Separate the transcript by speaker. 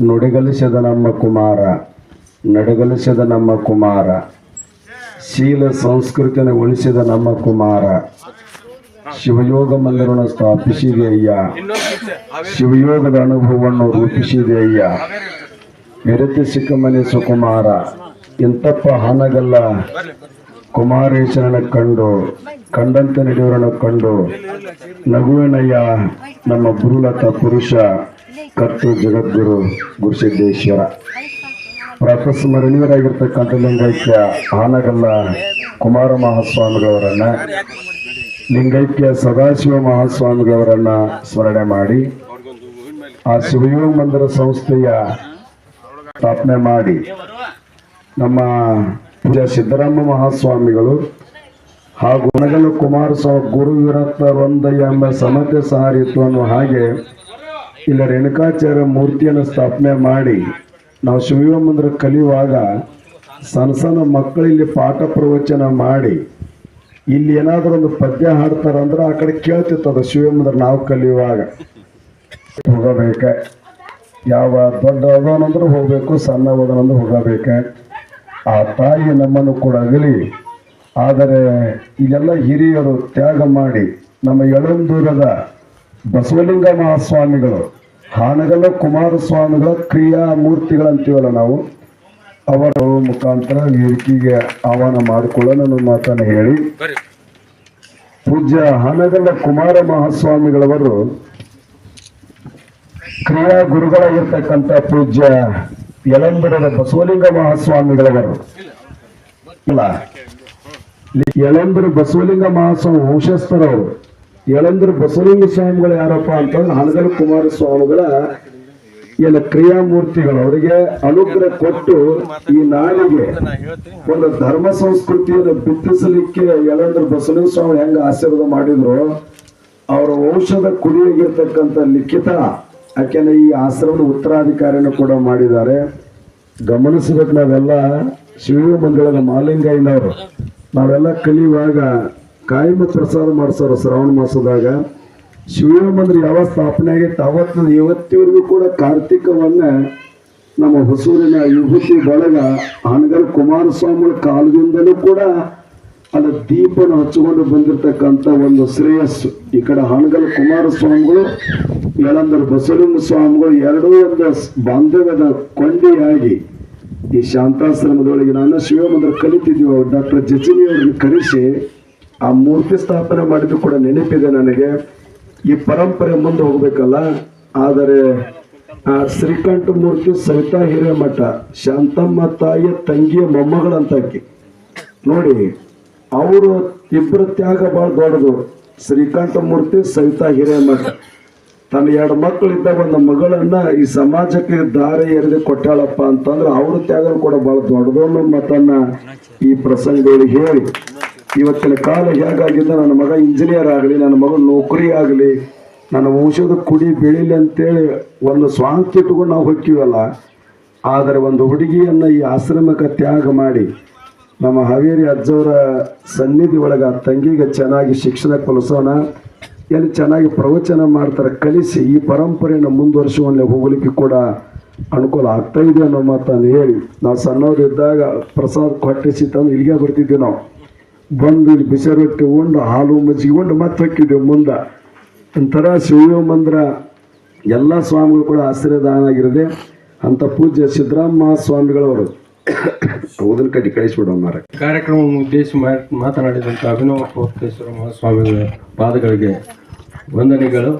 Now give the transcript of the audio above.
Speaker 1: ನುಡಿಗಲಿಸಿದ ನಮ್ಮ ಕುಮಾರ, ನಡೆಗಲಿಸದ ನಮ್ಮ ಕುಮಾರ, ಶೀಲ ಸಂಸ್ಕೃತಿಯನ್ನು ಉಳಿಸಿದ ನಮ್ಮ ಕುಮಾರ, ಶಿವಯೋಗ ಮಂದಿರವನ್ನು ಸ್ಥಾಪಿಸಿದೆ ಅಯ್ಯ. ಶಿವಯೋಗದ ಅನುಭವವನ್ನು ರೂಪಿಸಿದೆ ಅಯ್ಯ. ಸಿಕ್ಕ ಮನೆ ಸುಕುಮಾರ ಇಂತಪ್ಪ ಹಾನಗಲ್ಲ. ಕುಮಾರೇಶನನ್ನು ಕಂಡು, ಕಂಡಂತ ನಡೆಯವರನ್ನು ಕಂಡು, ನಗುವಿನಯ್ಯ, ನಮ್ಮ ಗುರುಲತ ಪುರುಷ. ಕತ್ತು ಜಗದ್ಗುರು ಗುರುಸಿದ್ದೇಶ್ವರ. ಪ್ರಾತಸ್ಮರಣೀಯರಾಗಿರ್ತಕ್ಕಂಥ ಲಿಂಗೈಕ್ಯ ಆನಗಲ್ಲ ಕುಮಾರ ಮಹಾಸ್ವಾಮಿಗಳವರನ್ನ, ಲಿಂಗೈಕ್ಯ ಸದಾಶಿವ ಮಹಾಸ್ವಾಮಿಗಳವರನ್ನ ಸ್ಮರಣೆ ಮಾಡಿ, ಆ ಶಿವಯೋಗ ಮಂದಿರ ಸಂಸ್ಥೆಯ ಸ್ಥಾಪನೆ ಮಾಡಿ ನಮ್ಮ ಪೂಜಾ ಸಿದ್ದರಾಮ ಮಹಾಸ್ವಾಮಿಗಳು ಹಾಗೂ ಕುಮಾರಸ್ವಾಮಿ ಗುರು ವಿರಕ್ತ ವಂದಯ್ಯ ಎಂಬ ಸಮತೆ ಸಾರಿತು ಅನ್ನುವ ಹಾಗೆ ಇಲ್ಲಿ, ರೇಣುಕಾಚಾರ್ಯ ಮೂರ್ತಿಯನ್ನು ಸ್ಥಾಪನೆ ಮಾಡಿ ನಾವು ಶಿವ ಮಂದಿರ ಕಲಿಯುವಾಗ ಸಣ್ಣ ಸಣ್ಣ ಮಕ್ಕಳಿಲ್ಲಿ ಪಾಠ ಪ್ರವಚನ ಮಾಡಿ ಇಲ್ಲಿ ಏನಾದರೂ ಒಂದು ಪದ್ಯ ಹಾಡ್ತಾರಂದ್ರೆ ಆ ಕಡೆ ಕೇಳ್ತಿತ್ತದ ಶಿವ ಮಂದಿರ ನಾವು ಕಲಿಯುವಾಗ. ಹೋಗಬೇಕ. ಯಾವ ದೊಡ್ಡ ಹೋಗಬೇಕು ಸಣ್ಣ ಹೋಗಬೇಕು. ಹೋಗಬೇಕ ಆ ತಾಯಿ ನಮ್ಮನ್ನು ಕೂಡ ಆಗಲಿ ಆದರೆ ಇಲ್ಲೆಲ್ಲ ಹಿರಿಯರು ತ್ಯಾಗ ಮಾಡಿ ನಮ್ಮ ಎಳಂದೂರದ ಬಸವಲಿಂಗ ಮಹಾಸ್ವಾಮಿಗಳು ಹಾನಗಲ್ಲ ಕುಮಾರಸ್ವಾಮಿಗಳ ಕ್ರಿಯಾ ಮೂರ್ತಿಗಳಂತೀವಲ್ಲ ನಾವು ಅವರ ಮುಖಾಂತರ ವೇದಿಕೆಗೆ ಆಹ್ವಾನ ಮಾಡಿಕೊಳ್ಳೋ ನನ್ನ ಮಾತನ್ನು ಹೇಳಿ. ಪೂಜ್ಯ ಹಾನಗಲ್ಲ ಕುಮಾರ ಮಹಾಸ್ವಾಮಿಗಳವರು ಕ್ರಿಯಾ ಗುರುಗಳಾಗಿರ್ತಕ್ಕಂಥ ಪೂಜ್ಯ ಯಲಂಬಿಡದ ಬಸವಲಿಂಗ ಮಹಾಸ್ವಾಮಿಗಳವರು. ಇಲ್ಲ. ಯಳಂಬರ ಬಸವಲಿಂಗ ಮಹಾಸ್ವಾಮಿ ವಂಶಸ್ಥರವರು. ಯಳಂಬರ ಬಸವಲಿಂಗ ಸ್ವಾಮಿಗಳು ಯಾರಪ್ಪ ಅಂತಂದ್ರೆ ಹನಗಲ್ ಕುಮಾರ ಸ್ವಾಮಿಗಳ ಎಲ್ಲ ಕ್ರಿಯಾಮೂರ್ತಿಗಳು. ಅವರಿಗೆ ಅನುಗ್ರಹ ಕೊಟ್ಟು ಈ ನಾಡಿಗೆ ಒಂದು ಧರ್ಮ ಸಂಸ್ಕೃತಿಯನ್ನು ಬಿತ್ತಿಸಲಿಕ್ಕೆ ಯಳಂದ್ರ ಬಸವಲಿಂಗ ಸ್ವಾಮಿ ಹೆಂಗ ಆಶೀರ್ವಾದ ಮಾಡಿದ್ರು? ಅವರ ಔಷಧ ಕುಡಿಯಾಗಿರ್ತಕ್ಕಂಥ ಲಿಖಿತ, ಯಾಕೆಂದ್ರೆ ಈ ಆಶ್ರಮದ ಉತ್ತರಾಧಿಕಾರಿಯನ್ನು ಕೂಡ ಮಾಡಿದ್ದಾರೆ. ಗಮನಿಸಬೇಕು ನಾವೆಲ್ಲ. ಶಿವ ಮಂದಿರದ ಮಾಲಿಂಗಯ್ಯನವರು. ನಾವೆಲ್ಲ ಕಲಿಯುವಾಗ ಕಾಯಮ ಪ್ರಸಾದ ಮಾಡಿಸೋರು ಶ್ರಾವಣ ಮಾಸದಾಗ. ಶಿವಯೋಗ ಯಾವ ಸ್ಥಾಪನೆ ಆಗೈತೆ ಅವತ್ತು ಇವತ್ತಿವರೆಗೂ ಕೂಡ ಕಾರ್ತಿಕವನ್ನ ನಮ್ಮ ಹೊಸೂರಿನ ವಿಭೂತಿ ಬಳಗ ಹಣಗಲ್ ಕುಮಾರಸ್ವಾಮಿಗಳ ಕಾಲದಿಂದಲೂ ಕೂಡ ಅದು ದೀಪನ ಹಚ್ಚಿಕೊಂಡು ಬಂದಿರತಕ್ಕಂಥ ಒಂದು ಶ್ರೇಯಸ್ಸು. ಈ ಕಡೆ ಹಣಗಲ್ ಕುಮಾರಸ್ವಾಮಿಗಳು, ಯಳಂದರ ಬಸವಲಿಂಗ ಸ್ವಾಮಿಗಳು ಎರಡೂ ಒಂದು ಬಾಂಧವ್ಯದ ಕೊಂಡಿಯಾಗಿ ಈ ಶಾಂತಾಶ್ರಮದೊಳಗೆ ನಾನು ಶಿವಮಂದಿರ ಕಲಿತಿದ್ದೀವಿ ಡಾಕ್ಟರ್ ಜಚಿನಿ ಅವ್ರನ್ನ ಕರೆಸಿ ಆ ಮೂರ್ತಿ ಸ್ಥಾಪನೆ ಮಾಡಿದ್ದು ಕೂಡ ನೆನಪಿದೆ ನನಗೆ. ಈ ಪರಂಪರೆ ಮುಂದೆ ಹೋಗ್ಬೇಕಲ್ಲ? ಆದರೆ, ಆ ಶ್ರೀಕಂಠ ಮೂರ್ತಿ ಸವಿತಾ ಹಿರೇಮಠ, ಶಾಂತಮ್ಮ ತಾಯಿಯ ತಂಗಿಯ ಮೊಮ್ಮಗಳಂತ ಆಕಿ ನೋಡಿ, ಅವರು ಇಬ್ಬರ ತ್ಯಾಗ ಬಹಳ ದೊಡ್ಡದು. ಶ್ರೀಕಂಠ ಮೂರ್ತಿ ಸವಿತಾ ಹಿರೇಮಠ. ತನ್ನ ಎರಡು ಮಕ್ಕಳಿದ್ದ ಒಂದು ಮಗಳನ್ನ ಈ ಸಮಾಜಕ್ಕೆ ದಾರಿ ಎರೆದು ಕೊಟ್ಟಾಳಪ್ಪ ಅಂತಂದ್ರೆ ಅವ್ರ ತ್ಯಾಗ ಕೂಡ ಬಹಳ ದೊಡ್ಡದು ಮಾತನ್ನ ಈ ಪ್ರಸಂಗದಲ್ಲಿ ಹೇಳಿ. ಇವತ್ತಿನ ಕಾಲ ಹೇಗಾಗಿದೆ? ನನ್ನ ಮಗ ಇಂಜಿನಿಯರ್ ಆಗಲಿ, ನನ್ನ ಮಗ ನೌಕರಿ ಆಗಲಿ, ನನ್ನ ಔಷಧ ಕುಡಿ ಬೆಳೀಲಿ ಅಂತೇಳಿ ಒಂದು ಸ್ವಾಂಕ್ ಇಟ್ಕೊಂಡು ನಾವು ಹೊಕ್ಕಿವಲ್ಲ ಆದರೆ ಒಂದು ಹುಡುಗಿಯನ್ನು ಈ ಆಶ್ರಮಕ್ಕೆ ತ್ಯಾಗ ಮಾಡಿ ನಮ್ಮ ಹಾವೇರಿ ಅಜ್ಜವರ ಸನ್ನಿಧಿ ಒಳಗೆ ಆ ತಂಗಿಗೆ ಚೆನ್ನಾಗಿ ಶಿಕ್ಷಣ ಕಲಿಸೋಣ, ಎಲ್ಲಿ ಚೆನ್ನಾಗಿ ಪ್ರವಚನ ಮಾಡ್ತಾರೆ, ಕಲಿಸಿ, ಈ ಪರಂಪರೆಯನ್ನು ಮುಂದುವರಿಸುವಲ್ಲಿ ಹೋಗಲಿಕ್ಕೆ ಕೂಡ ಅನುಕೂಲ ಆಗ್ತಾ ಇದೆ ಅನ್ನೋ ಮಾತನ್ನು ಹೇಳಿ. ನಾವು ಸಣ್ಣವರಿದ್ದಾಗ ಪ್ರಸಾದ ಕೊಟ್ಟಿಸಿ ತಂದು ಇಲ್ಲಿಗೆ ಬರ್ತಿದ್ವಿ ನಾವು. ಬಂದು ಇಲ್ಲಿ ರೊಟ್ಟಿ ಉಂಡು, ಹಾಲು ಮಜ್ಜಿಗೆ ಉಂಡು, ಮತ್ತೆ ಮುಂದೆ. ಒಂಥರ ಶಿವ ಮಂದಿರ. ಎಲ್ಲ ಸ್ವಾಮಿಗಳು ಕೂಡ ಆಶ್ರಯದಾನ ಆಗಿರದೆ ಅಂತ ಪೂಜ್ಯ ಸಿದ್ದರಾಮ ಸ್ವಾಮಿಗಳವರು. ಊದನ ಕಟ್ಟಿ ಕಳಿಸ್ಬಿಡೋ ಮಾರ
Speaker 2: ಕಾರ್ಯಕ್ರಮವನ್ನು ಉದ್ದೇಶ ಮಾತನಾಡಿದಂಥ ಅಭಿನವ ಕೋಟೇಶ್ವರ ಮಹಾಸ್ವಾಮಿಗಳ ಪಾದಗಳಿಗೆ ವಂದನೆಗಳು.